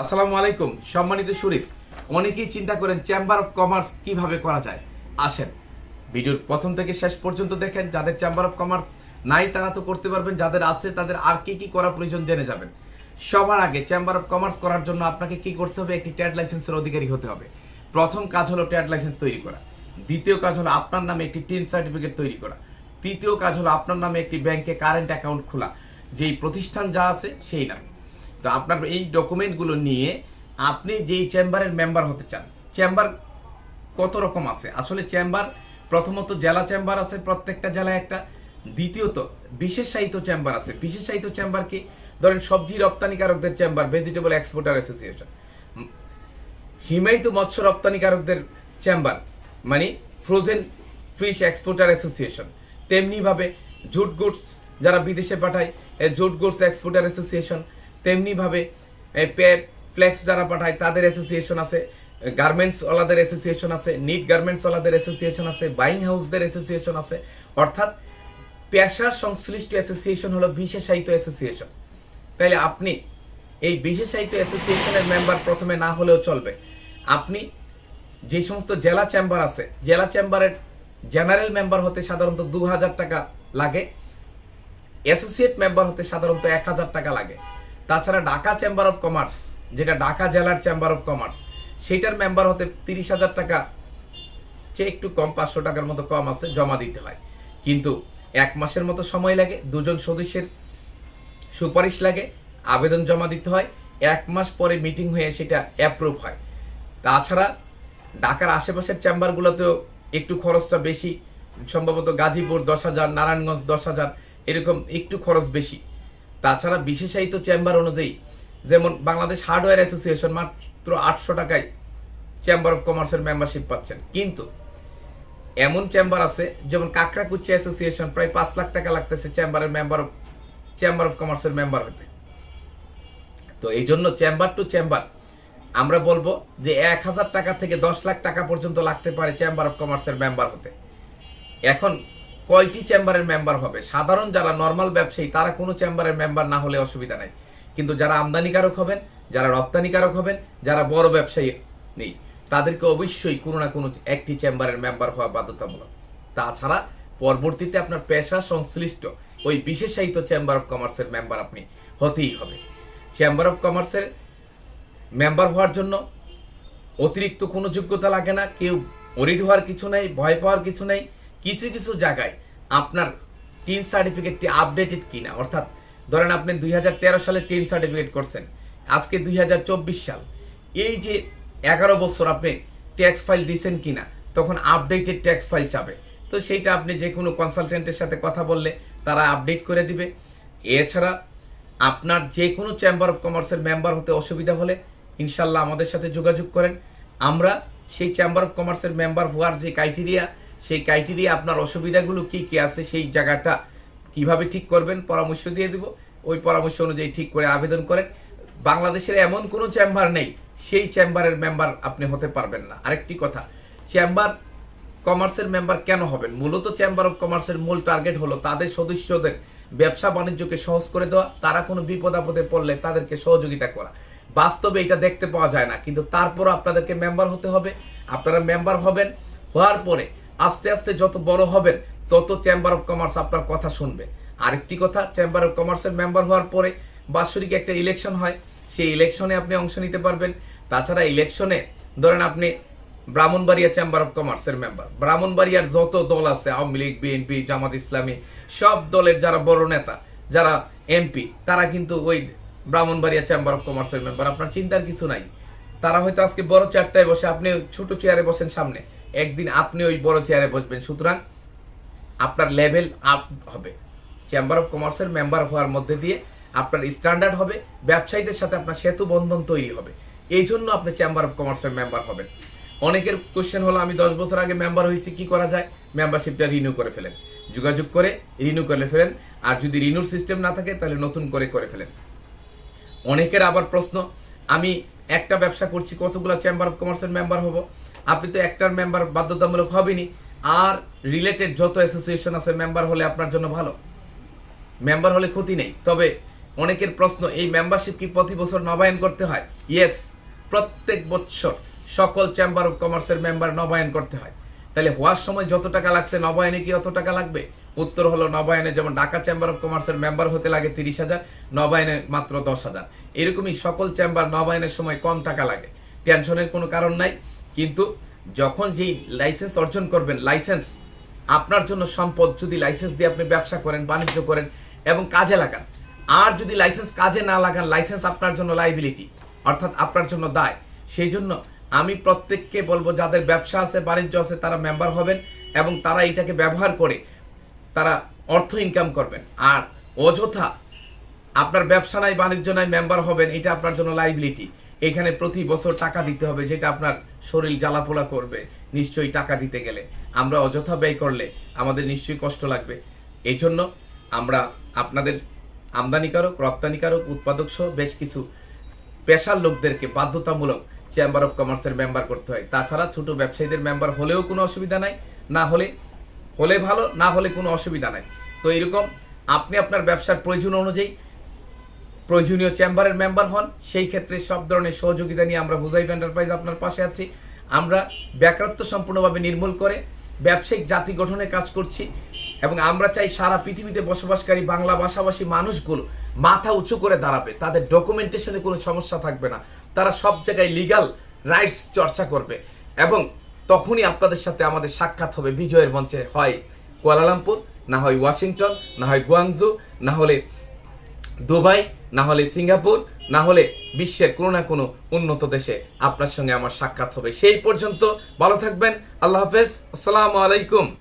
আসসালামু আলাইকুম, সম্মানিত শরীফ। অনেকেই চিন্তা করেন চেম্বার অফ কমার্স কীভাবে করা যায়। আসেন, ভিডিওর প্রথম থেকে শেষ পর্যন্ত দেখেন, যাদের চেম্বার অফ কমার্স নাই, তারা তো করতে পারবেন, যাদের আছে, তাদের আর কি কি করা প্রয়োজন জেনে যাবেন। সবার আগে চেম্বার অফ কমার্স করার জন্য আপনাকে কি করতে হবে? একটি ট্যাড লাইসেন্সের অধিকারী হতে হবে। প্রথম কাজ হলো ট্যাড লাইসেন্স তৈরি করা। দ্বিতীয় কাজ হলো আপনার নামে একটি টিন সার্টিফিকেট তৈরি করা। তৃতীয় কাজ হলো আপনার নামে একটি ব্যাংকে কারেন্ট অ্যাকাউন্ট খোলা। যেই প্রতিষ্ঠান যা আছে, সেই নামে। তো আপনার এই ডকুমেন্টগুলো নিয়ে আপনি যেই চেম্বারের মেম্বার হতে চান চেম্বার কত রকম আছে? আসলে চেম্বার প্রথমত জেলা চেম্বার আছে, প্রত্যেকটা জেলায় একটা। দ্বিতীয়ত, বিশেষায়িত চেম্বার আছে। বিশেষায়িত চেম্বার কি? ধরেন সবজি রপ্তানিকারকদের চেম্বার ভেজিটেবল এক্সপোর্টার অ্যাসোসিয়েশন হিমায়িত মৎস্য রপ্তানিকারকদের চেম্বার মানে ফ্রোজেন ফিশ এক্সপোর্টার অ্যাসোসিয়েশন তেমনিভাবে জুট গুডস যারা বিদেশে পাঠায় জুট গুডস এক্সপোর্টার অ্যাসোসিয়েশন তেমনিভাবে ফ্লেক্স যারা পাঠায়, তাদের অ্যাসোসিয়েশন আছে। গার্মেন্টস ওলাদের অ্যাসোসিয়েশন আছে নিট গার্মেন্টস ওলাদের অ্যাসোসিয়েশন আছে বাইং হাউসদের অ্যাসোসিয়েশন আছে। অর্থাৎ, পেশা সংশ্লিষ্ট অ্যাসোসিয়েশন হলো বিশেষায়িত অ্যাসোসিয়েশন তাইলে আপনি এই বিশেষায়িত অ্যাসোসিয়েশনের মেম্বার প্রথমে না হলেও চলবে। আপনি যে সমস্ত জেলা চেম্বার আছে, জেলা চেম্বারের জেনারেল মেম্বার হতে সাধারণত দু হাজার টাকা লাগে। অ্যাসোসিয়েট মেম্বার হতে সাধারণত এক হাজার টাকা লাগে। তাছাড়া ঢাকা চেম্বার অফ কমার্স যেটা ঢাকা জেলার চেম্বার অফ কমার্স সেটার মেম্বার হতে তিরিশ হাজার টাকা চেয়ে একটু কম, পাঁচশো টাকার মতো কম আছে, জমা দিতে হয়। কিন্তু এক মাসের মতো সময় লাগে, দুজন সদস্যের সুপারিশ লাগে, আবেদন জমা দিতে হয়, এক মাস পরে মিটিং হয়ে সেটা অ্যাপ্রুভ হয়। তাছাড়া ঢাকার আশেপাশের চেম্বারগুলোতেও একটু খরচটা বেশি, সম্ভবত গাজীপুর দশ হাজার, নারায়ণগঞ্জ দশ হাজার, এরকম একটু খরচ বেশি। তাছাড়া বিশেষায়িত চেম্বার অনুযায়ী, যেমন বাংলাদেশ হার্ডওয়্যার অ্যাসোসিয়েশন মাত্র আটশো টাকায় চেম্বার অফ কমার্সের মেম্বারশিপ পাচ্ছেন। কিন্তু এমন চেম্বার আছে, যেমন কাকরাকুচি অ্যাসোসিয়েশন প্রায় পাঁচ লাখ টাকা লাগতেছে চেম্বারের মেম্বার অফ চেম্বার অফ কমার্সের মেম্বার হতে। তো এই জন্য চেম্বার টু চেম্বার, আমরা বলব যে এক হাজার টাকা থেকে দশ লাখ টাকা পর্যন্ত লাগতে পারে চেম্বার অফ কমার্সের মেম্বার হতে। এখন কয়টি চেম্বারের মেম্বার হবে? সাধারণ যারা নর্মাল ব্যবসায়ী, তারা কোনো চেম্বারের মেম্বার না হলে অসুবিধা নাই। কিন্তু যারা আমদানিকারক হবেন, যারা রপ্তানিকারক হবেন, যারা বড় ব্যবসায়ী নেই, তাদেরকে অবশ্যই কোনো না কোনো একটি চেম্বারের মেম্বার হওয়া বাধ্যতামূলক। তাছাড়া পরবর্তীতে আপনার পেশা সংশ্লিষ্ট ওই বিশেষায়িত চেম্বার অফ কমার্সের মেম্বার আপনি হতেই হবে। চেম্বার অফ কমার্সের মেম্বার হওয়ার জন্য অতিরিক্ত কোনো যোগ্যতা লাগে না, কেউ অরিড হওয়ার কিছু নেই, ভয় পাওয়ার কিছু নেই। কিছু কিছু জায়গায় আপনার টিন সার্টিফিকেটটি আপডেটেড কিনা, অর্থাৎ ধরেন আপনি দুই হাজার তেরো সালে টিন সার্টিফিকেট করছেন, আজকে দুই হাজার চব্বিশ সাল, এই যে এগারো বছর আপনি ট্যাক্স ফাইল দিয়েছেন কিনা, তখন আপডেটেড ট্যাক্স ফাইল চাবে। তো সেইটা আপনি যে কোনো কনসালটেন্টের সাথে কথা বললে তারা আপডেট করে দিবে। এছাড়া আপনার যে কোনো চেম্বার অফ কমার্সের মেম্বার হতে অসুবিধা হলে ইনশাল্লাহ আমাদের সাথে যোগাযোগ করেন। আমরা সেই চেম্বার অফ কমার্সের মেম্বার হওয়ার যে ক্রাইটেরিয়া সেই ক্রাইটেরিয়া আপনার অসুবিধাগুলো কি কি আছে, সেই জায়গাটা কীভাবে ঠিক করবেন, পরামর্শ দিয়ে দিব। ওই পরামর্শ অনুযায়ী ঠিক করে আবেদন করেন। বাংলাদেশের এমন কোনো চেম্বার নেই, সেই চেম্বারের মেম্বার আপনি হতে পারবেন না। আরেকটি কথা চেম্বার কমার্সের মেম্বার কেন হবেন? মূলত চেম্বার অফ কমার্সের মূল টার্গেট হলো তাদের সদস্যদের ব্যবসা বাণিজ্যকে সহজ করে দেওয়া, তারা কোনো বিপদ আপদে পড়লে তাদেরকে সহযোগিতা করা। বাস্তবে এটা দেখতে পাওয়া যায় না, কিন্তু তারপর আপনাদেরকে মেম্বার হতে হবে। আপনারা মেম্বার হবেন হওয়ার পরে আস্তে আস্তে যত বড় হবেন, তত চেম্বার অফ কমার্স আপনার কথা শুনবে। আরেকটি কথা চেম্বার অফ কমার্সের মেম্বার হওয়ার পরে বাৎসরিক একটা ইলেকশন হয়। সেই ইলেকশনে আপনি অংশ নিতে পারবেন। তাছাড়া ইলেকশনে ধরেন আপনি ব্রাহ্মণবাড়িয়া চেম্বার অফ কমার্সের মেম্বার ব্রাহ্মণবাড়িয়ার যত দল আছে, আওয়ামী লীগ বিএনপি জামাত ইসলামী, সব দলের যারা বড় নেতা, যারা এমপি তারা কিন্তু ওই ব্রাহ্মণবাড়িয়া চেম্বার অফ কমার্সের মেম্বার আপনার চিন্তার কিছু নাই। তারা হয়তো আজকে বড় চেয়ারটায় বসে আপনি ছোট চেয়ারে বসেন সামনে। একদিন আপনি ওই বড় চেয়ারে বসবেন। সুতরাং আপনার লেভেল আপ হবে। চেম্বার অফ কমার্সের মেম্বার হওয়ার মধ্যে দিয়ে আপনার স্ট্যান্ডার্ড হবে। ব্যবসায়ীদের সাথে আপনার সেতু বন্ধন তৈরি হবে। এই জন্য আপনি চেম্বার অফ কমার্সের মেম্বার হবেন। অনেকের কোশ্চেন হলো, আমি দশ বছর আগে মেম্বার হয়েছি, কি করা যায়? মেম্বারশিপটা রিনিউ করে ফেলেন। যোগাযোগ করে রিনিউ করে ফেলেন। আর যদি রিনিউর সিস্টেম না থাকে, তাহলে নতুন করে করে ফেলেন। অনেকের আবার প্রশ্ন, আমি একটা ব্যবসা করছি, কতগুলো চেম্বার অফ কমার্সের মেম্বার হব? আপনি তো একটার মেম্বার বাধ্যতামূলক হবেনি আর রিলেটেড যত অ্যাসোসিয়েশন আছে মেম্বার হলে আপনার জন্য ভালো। মেম্বার হলে ক্ষতি নেই। তবে অনেকের প্রশ্ন, এই মেম্বারশিপ কি প্রতি বছর নবায়ন করতে হয়? ইয়েস প্রত্যেক বছর সকল চেম্বার অফ কমার্সের মেম্বার নবায়ন করতে হয়। তাহলে হওয়ার সময় যত টাকা লাগছে, নবায়নে কি অত টাকা লাগবে? উত্তর হলো নবায়নে যেমন ঢাকা চেম্বার অফ কমার্সের মেম্বার হতে লাগে তিরিশ হাজার, নবায়নে মাত্র দশ হাজার। এরকমই সকল চেম্বার নবায়নের সময় কম টাকা লাগে। টেনশনের কোনো কারণ নাই। কিন্তু যখন যেই লাইসেন্স অর্জন করবেন লাইসেন্স আপনার জন্য সম্পদ যদি লাইসেন্স দিয়ে আপনি ব্যবসা করেন, বাণিজ্য করেন এবং কাজে লাগান। আর যদি লাইসেন্স কাজে না লাগান লাইসেন্স আপনার জন্য লাইবিলিটি অর্থাৎ আপনার জন্য দায়। সেই জন্য আমি প্রত্যেককে বলব, যাদের ব্যবসা আছে, বাণিজ্য আছে, তারা মেম্বার হবেন এবং তারা এটাকে ব্যবহার করে তারা অর্থ ইনকাম করবেন। আর অযথা আপনার ব্যবসা নাই, বাণিজ্য নাই মেম্বার হবেন, এটা আপনার জন্য লাইবিলিটি এখানে প্রতি বছর টাকা দিতে হবে, যেটা আপনার শরীর জ্বালাপোলা করবে। নিশ্চয়ই টাকা দিতে গেলে। আমরা অযথা ব্যয় করলে আমাদের নিশ্চয়ই কষ্ট লাগবে। এই জন্য আমরা আপনাদের আমদানিকারক, রপ্তানিকারক উৎপাদক সহ বেশ কিছু পেশার লোকদেরকে বাধ্যতামূলক চেম্বার অফ কমার্সের মেম্বার করতে হয়। তাছাড়া ছোট ব্যবসায়ীদের মেম্বার হলেও কোনো অসুবিধা নাই। না হলে হলে ভালো, না হলে কোনো অসুবিধা নাই। তো এরকম আপনি আপনার ব্যবসার প্রয়োজন অনুযায়ী প্রয়োজনীয় চেম্বারের মেম্বার হন, সেই ক্ষেত্রে সব ধরনের সহযোগিতা নিয়ে আমরা হুজাইফ এন্টারপ্রাইজ আপনার পাশে আছি। আমরা বেকারত্ব সম্পূর্ণভাবে নির্মূল করে ব্যবসায়িক জাতি গঠনে কাজ করছি এবং আমরা চাই সারা পৃথিবীতে বসবাসকারী বাংলা ভাষাভাষী মানুষগুলো মাথা উঁচু করে দাঁড়াবে। তাদের ডকুমেন্টেশনে কোনো সমস্যা থাকবে না। তারা সব জায়গায় লিগাল রাইটস চর্চা করবে এবং তখনই আপনাদের সাথে আমাদের সাক্ষাৎ হবে। বিজয়ের মঞ্চে হয় কুয়ালালামপুর, না হয় ওয়াশিংটন, না হয় গুয়াংজু, না হলে দুবাই, না হলে সিঙ্গাপুর, না হলে বিশ্বের কোনো না কোনো উন্নত দেশে আপনার সঙ্গে আমার সাক্ষাৎ হবে। সেই পর্যন্ত ভালো থাকবেন। আল্লাহ হাফেজ। আসসালামু আলাইকুম।